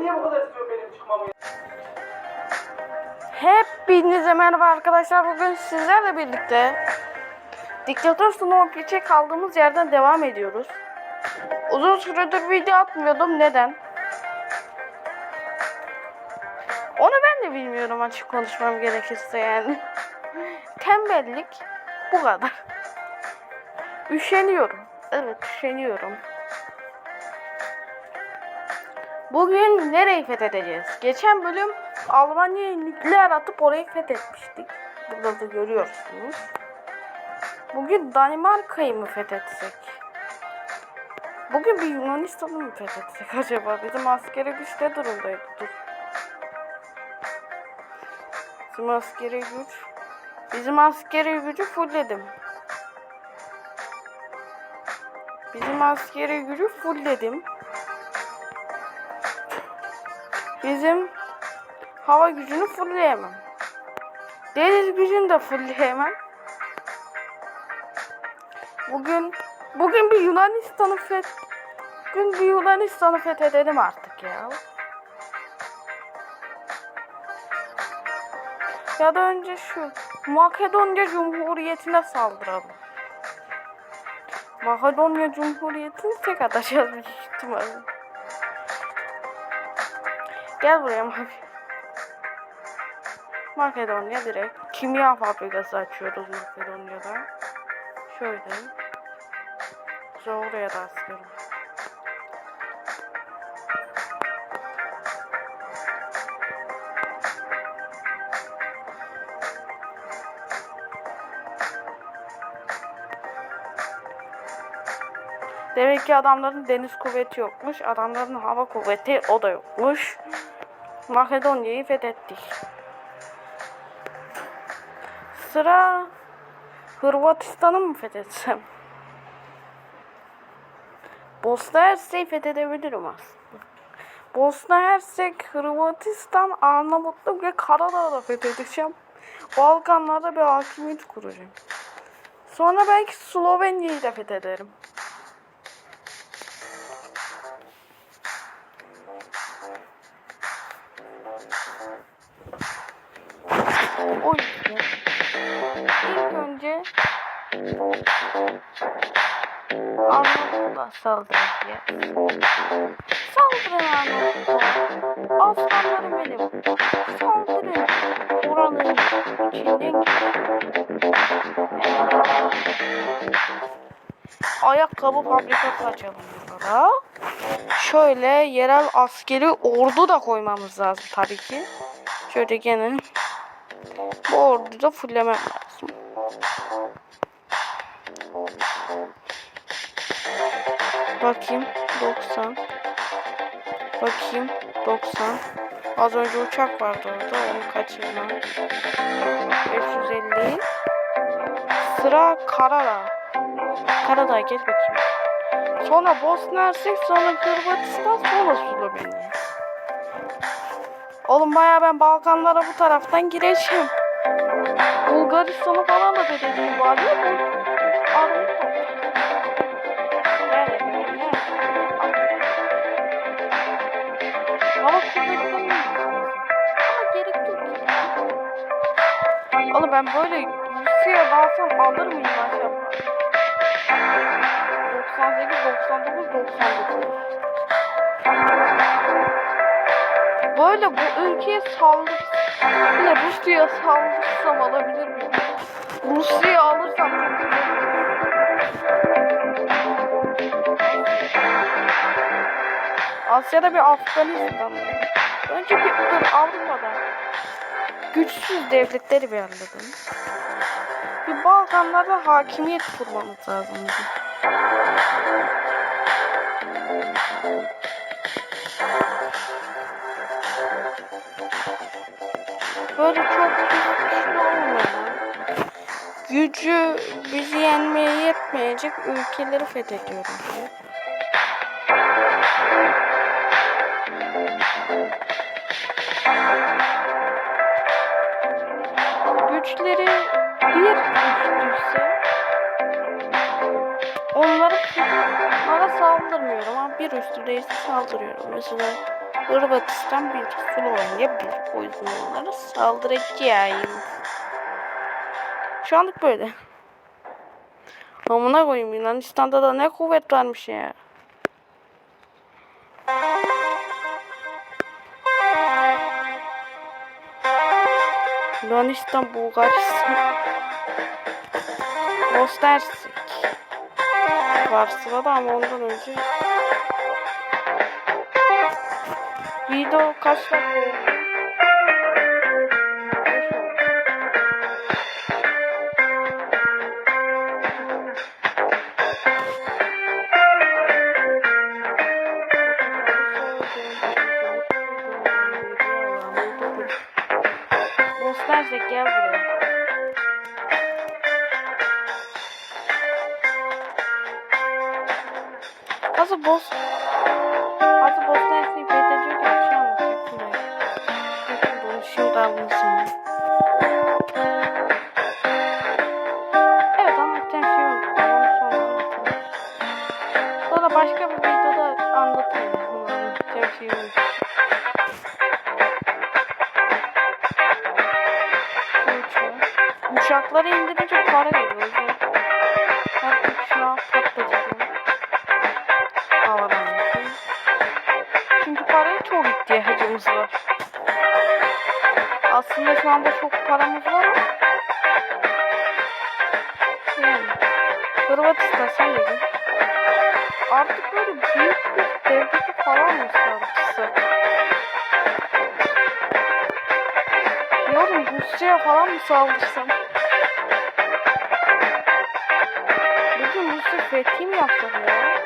Niye bu kadar istiyorsun benim çıkmamı? Hepinize merhaba arkadaşlar. Bugün sizlerle birlikte Diktatör Snow Peach'e kaldığımız yerden devam ediyoruz. Uzun süredir video atmıyordum. Neden? Onu ben de bilmiyorum açık konuşmam gerekirse yani. Tembellik bu kadar. Üşeniyorum. Evet üşeniyorum. Bugün nereyi fethedeceğiz? Geçen bölüm Almanya'ya nükleer atıp orayı fethetmiştik. Burada da görüyorsunuz. Bugün Danimarka'yı mı fethetsek? Bugün bir Yunanistan'ı mı fethetsek acaba? Bizim askeri güç ne durumdaydı? Dur. Bizim askeri güç. Bizim askeri gücü fullledim. Bizim askeri gücü fullledim. Bizim hava gücünü fullleyemem. Deniz gücünü de fullleyemem. Bugün bugün bir Yunanistan'ı feth bugün bir Yunanistan'ı fethedelim artık ya. Ya da önce şu Makedonya Cumhuriyeti'ne saldıralım. Makedonya Cumhuriyeti'ni tek atacağız büyük ihtimalle. Gel buraya Mavi. Makedonya direkt. Kimya fabrikası açıyoruz Makedonya'da. Şöyle. Sonra oraya da asıyorum. Demek ki adamların deniz kuvveti yokmuş. Adamların hava kuvveti o da yokmuş. Makedonya'yı fethettik. Sıra Hırvatistan'ı mı fethetsem? Bosna Hersek'i fethedebilirim aslında. Bosna Hersek, Hırvatistan, Arnavutluk ve Karadağ'da fethedeceğim. Balkanlarda bir hakimiyet kuracağım. Sonra belki Slovenya'yı da fethederim. O yüzden ilk önce Arnavutluğa saldıracağız. Saldırın Arnavutluğa. Aslanlarım benim. Saldırın. Oranın içinden. Ayakkabı fabrikası açalım burada. Şöyle yerel askeri ordu da koymamız lazım tabii ki. Şöyle gene bu orduyu da fullemem lazım. Bakayım 90. Bakayım 90. Az önce uçak vardı orada onu kaçırma. 550. Sıra Karadağ. Karadağ gel bakayım. Sonra Bosna Hersek, sonra Hırvatistan, sonra Slovenya. Oğlum baya ben Balkanlara bu taraftan gireceğim. Bulgaristan'ı falan da bari. Armut Nerede? Nerede? Hava kuvvetleri mi? Ama. Oğlum ben böyle Rusya'ya dalsam alır mıyım Böyle bu ülkeye saldırsam, böyle Rusya'ya saldırsam alabilir miyim? Rusya'yı alırsam. Asya'da bir Afganistan. Önce bir dur Avrupa'da. Güçsüz devletleri bir halledelim. Bir Balkanlarda hakimiyet kurmamız lazım. bizim. Böyle çok güçlü olmadan gücü bizi yenmeye yetmeyecek ülkeleri fethediyorum. Güçleri bir üstüyse onları onlara saldırmıyorum ama bir üstü değilse saldırıyorum. Mesela Hırvatistan bir, Slovenya bir. O yüzden onlara saldıracağım. Şu anlık böyle. Amına koyayım Yunanistan'da da ne kuvvet varmış ya. Yunanistan, Bulgaristan, Bosna Hersek. Sırada ama ondan önce. Video kaç dakika oldu? Beş Şu uçağı. Uçakları indirince para yüzden her uçağı patlatıyorum. Havadan yapayım. Çünkü paraya çok ihtiyacımız var. Aslında şu anda çok paramız var ama yani Hırvatistan sen. Artık böyle büyük bir devleti falan mı saldırsa? Diyorum Rusya'ya falan mı saldırsam? Bugün Rusya fethi mi yapsak ya?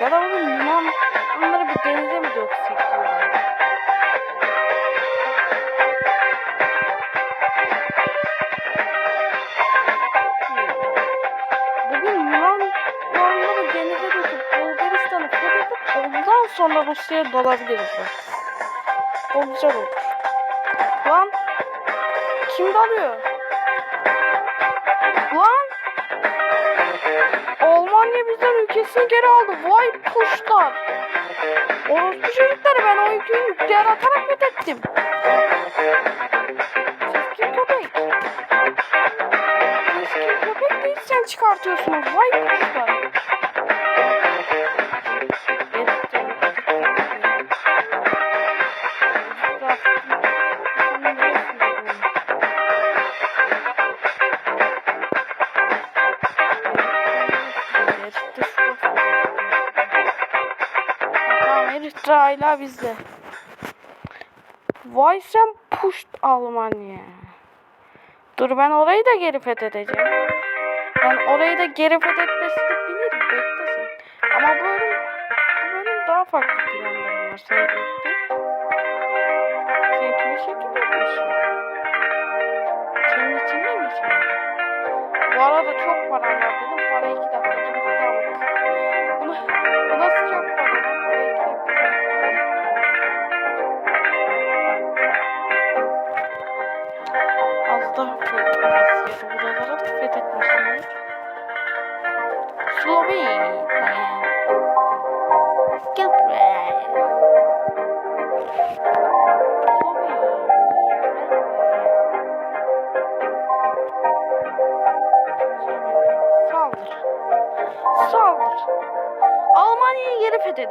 Ya da bugün Yunan onları bir denize mi döksek sonra Rusya'ya dalabiliriz bak. O güzel olur. Lan kim dalıyor? Lan Almanya bizden ülkesini geri aldı. Vay puşlar. Orospu çocukları ben o ülkeyi nükleer atarak fethettim. Siz kim köpek? Siz kim köpek değilsen çıkartıyorsunuz. Vay puşlar. Eritrea hala bizde. Vay sen puşt Almanya. Dur ben orayı da geri fethedeceğim. Ben orayı da geri fethetmesini bilirim. Bekle sen. Ama bu bölüm, bu bölüm daha farklı planlarım var. Sen bekle. Sen kime şekil yapıyorsun? Senin için mi mi Bu arada çok param var dedim. Para iki dakikada bitti ama. Bu, bu nasıl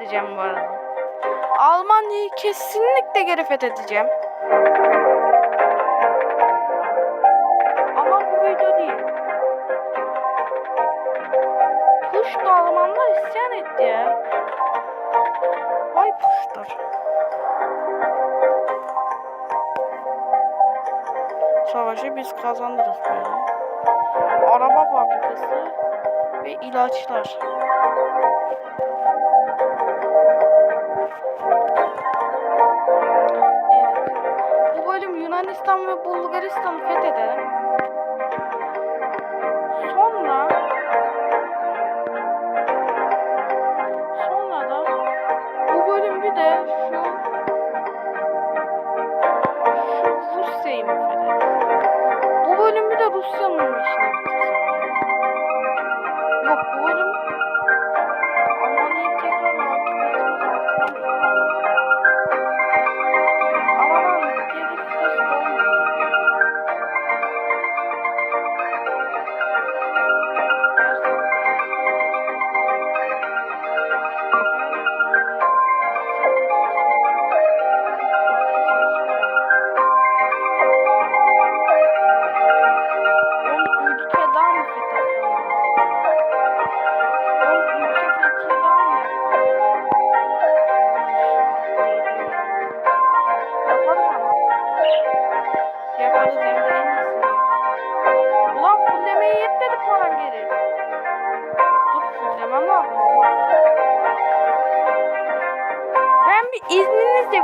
fethedeceğim bu arada. Almanya'yı kesinlikle geri fethedeceğim. Ama bu video değil. Puştu Almanlar isyan etti ya. Vay puşlar. Savaşı biz kazanırız böyle. Araba fabrikası ve ilaçlar. Yunanistan ve Bulgaristan'ı fethedelim.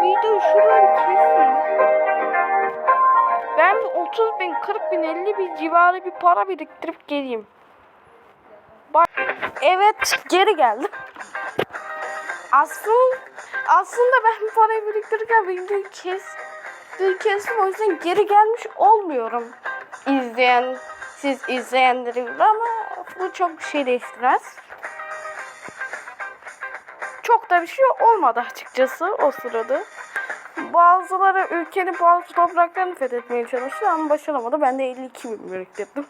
Videoyu şuradan keseyim. Ben bir 30 bin, 40 bin, 50 bin civarı bir para biriktirip geleyim. Bak, evet geri geldim. Aslında, aslında ben parayı biriktirirken videoyu kes, kestim o yüzden geri gelmiş olmuyorum. İzleyen, siz izleyenleri ama bu çok bir şey değiştirmez. Çok da bir şey olmadı açıkçası o sırada. Bazıları ülkenin bazı topraklarını fethetmeye çalıştı ama başaramadı. Ben de 52 bin biriktirdim.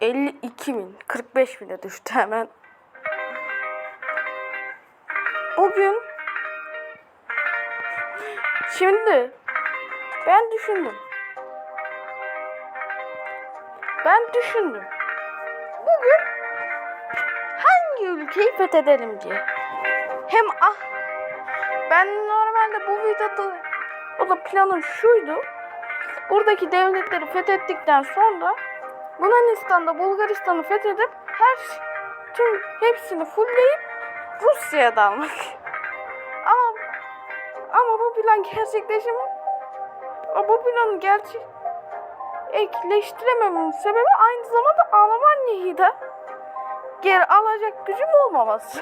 52 bin, 45 bine düştü hemen. Bugün şimdi ben düşündüm. Ben düşündüm. Bugün hangi ülkeyi fethedelim diye. Hem ah ben normalde bu videoda o da planım şuydu. Buradaki devletleri fethettikten sonra Yunanistan'da Bulgaristan'ı fethedip her tüm hepsini fullleyip Rusya'ya dalmak. Ama ama bu plan gerçekleşimi ama bu planı gerçek ekleştiremememin sebebi aynı zamanda Almanya'yı da geri alacak gücüm olmaması.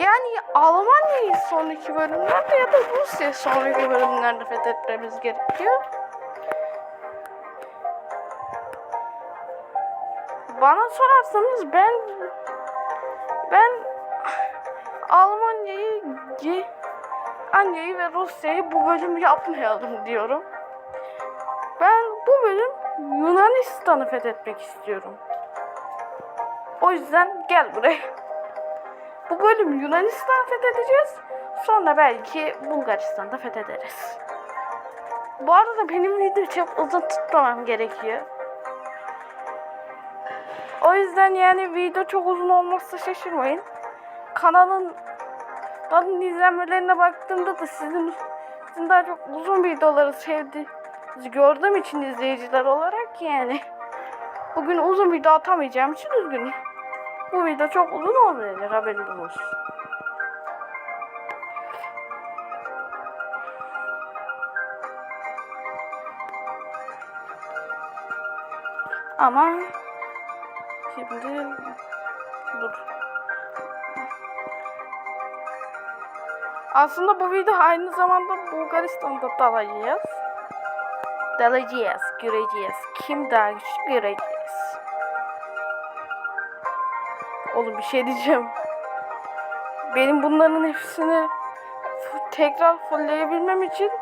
Yani Almanya'yı sonraki bölümlerde ya da Rusya sonraki bölümlerde fethetmemiz gerekiyor. Bana sorarsanız ben ben Almanya'yı Almanya'yı ve Rusya'yı bu bölüm yapmayalım diyorum. Ben bu bölüm Yunanistan'ı fethetmek istiyorum. O yüzden gel buraya. Bu bölüm Yunanistan fethedeceğiz. Sonra belki Bulgaristan'da fethederiz. Bu arada benim video çok uzun tutmamam gerekiyor. O yüzden yani video çok uzun olmazsa şaşırmayın. Kanalın kanalın izlenmelerine baktığımda da sizin, sizin daha çok uzun videoları sevdiğinizi gördüğüm için izleyiciler olarak yani. Bugün uzun video atamayacağım için üzgünüm. Bu video çok uzun olmayacak haberiniz olsun. Ama şimdi dur. Aslında bu video aynı zamanda Bulgaristan'da dalacağız. Dalacağız, göreceğiz. Kim daha güçlü göreceğiz. Oğlum bir şey diyeceğim. Benim bunların hepsini tekrar fullleyebilmem için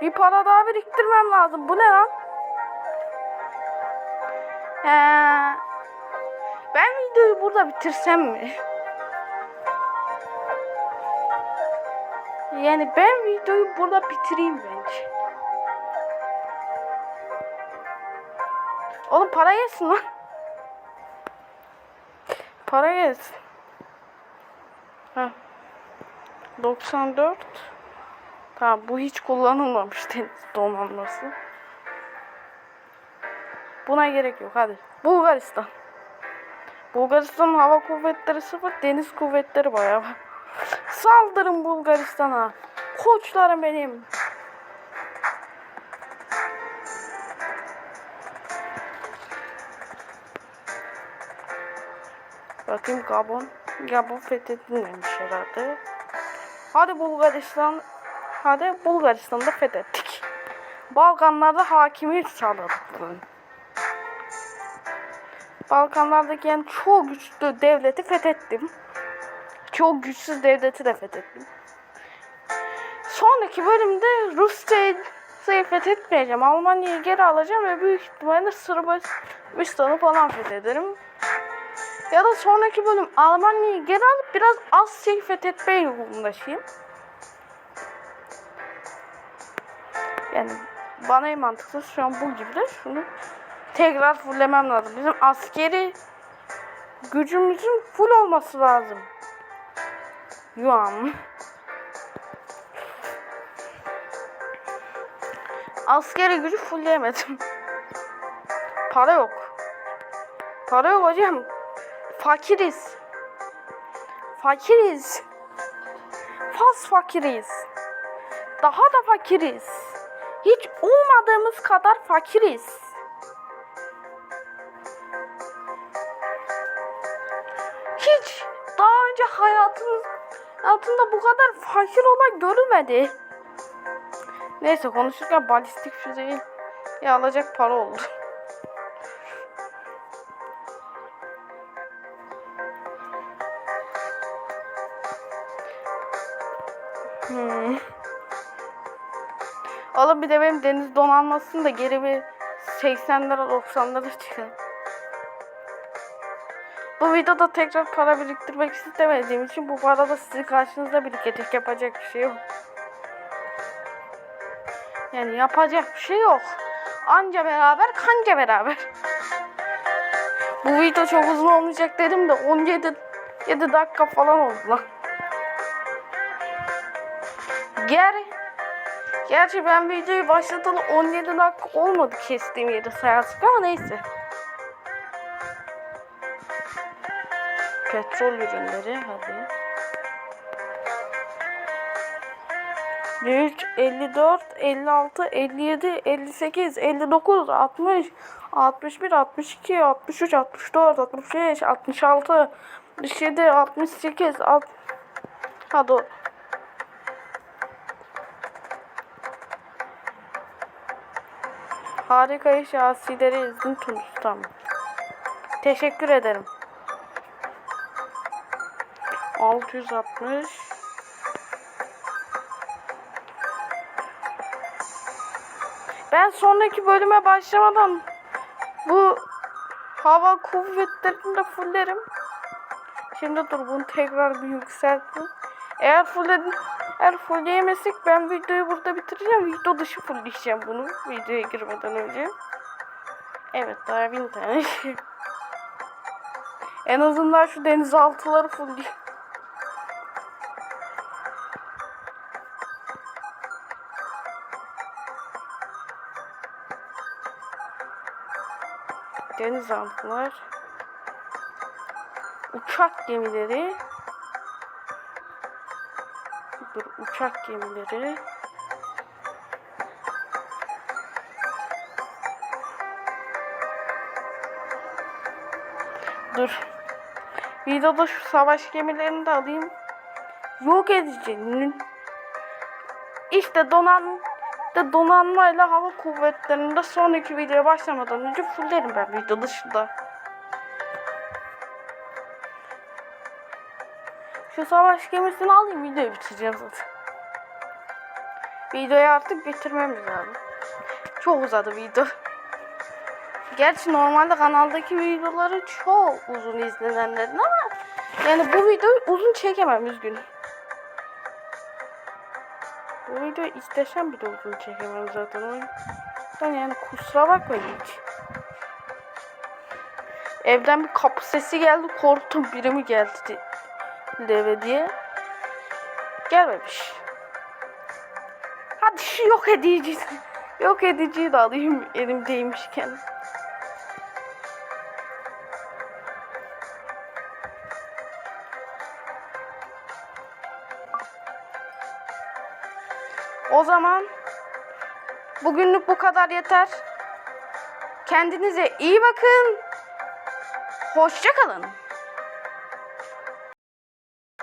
bir para daha biriktirmem lazım. Bu ne lan? He. Ben videoyu burada bitirsem mi? Yani ben videoyu burada bitireyim bence. Oğlum para yesin lan. Para yesin. Heh. 94. Tamam bu hiç kullanılmamış deniz donanması. Buna gerek yok hadi. Bulgaristan. Bulgaristan'ın hava kuvvetleri sıfır, deniz kuvvetleri bayağı. Saldırın Bulgaristan'a. Koçlarım benim. Bakayım Gabon. Gabon fethedilmemiş herhalde. Hadi Bulgaristan. Hadi Bulgaristan'da fethettik. Balkanlarda hakimiyet sağladık. Balkanlardaki yani çok güçlü devleti fethettim. Çok güçsüz devleti de fethettim. Sonraki bölümde Rusya'yı fethetmeyeceğim. Almanya'yı geri alacağım ve büyük ihtimalle Sırbistan'ı falan fethederim. Ya da sonraki bölüm Almanya'yı geri alıp biraz Asya'yı fethetmeye yoğunlaşayım. Yani bana en mantıklısı şu an bu gibi de şunu tekrar fulllemem lazım. Bizim askeri gücümüzün full olması lazım. Yuan. Askeri gücü fullleyemedim. Para yok. Para yok hocam. Fakiriz. Fakiriz. Faz fakiriz. Daha da fakiriz. Hiç olmadığımız kadar fakiriz. Hiç daha önce hayatımız hayatında bu kadar fakir olan görülmedi. Neyse konuşurken balistik füzeyi alacak para oldu. Oğlum bir de benim deniz donanmasını da geri bir 80'lere 90'lara çıkar. Bu videoda tekrar para biriktirmek istemediğim için bu parada sizin karşınızda birikecek yapacak bir şey yok. Yani yapacak bir şey yok. Anca beraber kanca beraber. Bu video çok uzun olmayacak dedim de 17 7 dakika falan oldu lan. Ger Gerçi ben videoyu başlatalı 17 dakika olmadı kestiğim yeri sayarsak ama neyse. Petrol ürünleri hadi. 3, 54, 56, 57, 58, 59, 60, 61, 62, 63, 64, 65, 66, 67, 68, 60... Ha Harika iş asileri izin Tunus tamam. Teşekkür ederim. 660 Ben sonraki bölüme başlamadan bu hava kuvvetlerini de fullerim. Şimdi dur bunu tekrar bir yükselttim. Eğer fulledim, eğer fullleyemezsek ben videoyu burada bitireceğim. Video dışı fullleyeceğim bunu videoya girmeden önce. Evet daha bin tane şey. En azından şu denizaltıları fullleyeyim. denizaltılar, uçak gemileri, uçak gemileri, dur videoda şu savaş gemilerini de alayım yok edici işte donan de donanmayla hava kuvvetlerinde sonraki videoya başlamadan önce fullerim ben video dışında. Şu savaş gemisini alayım videoyu bitireceğim zaten. Videoyu artık bitirmemiz lazım. Çok uzadı video. Gerçi normalde kanaldaki videoları çok uzun izlenenlerin ama yani bu videoyu uzun çekemem üzgünüm. Bu video istesem bile uzun çekemem zaten o yüzden yani kusura bakmayın hiç. Evden bir kapı sesi geldi korktum biri mi geldi eve diye. Gelmemiş. Hadi şu yok edici. Yok ediciyi de alayım elimdeymişken. O zaman bugünlük bu kadar yeter. Kendinize iyi bakın. Hoşça kalın.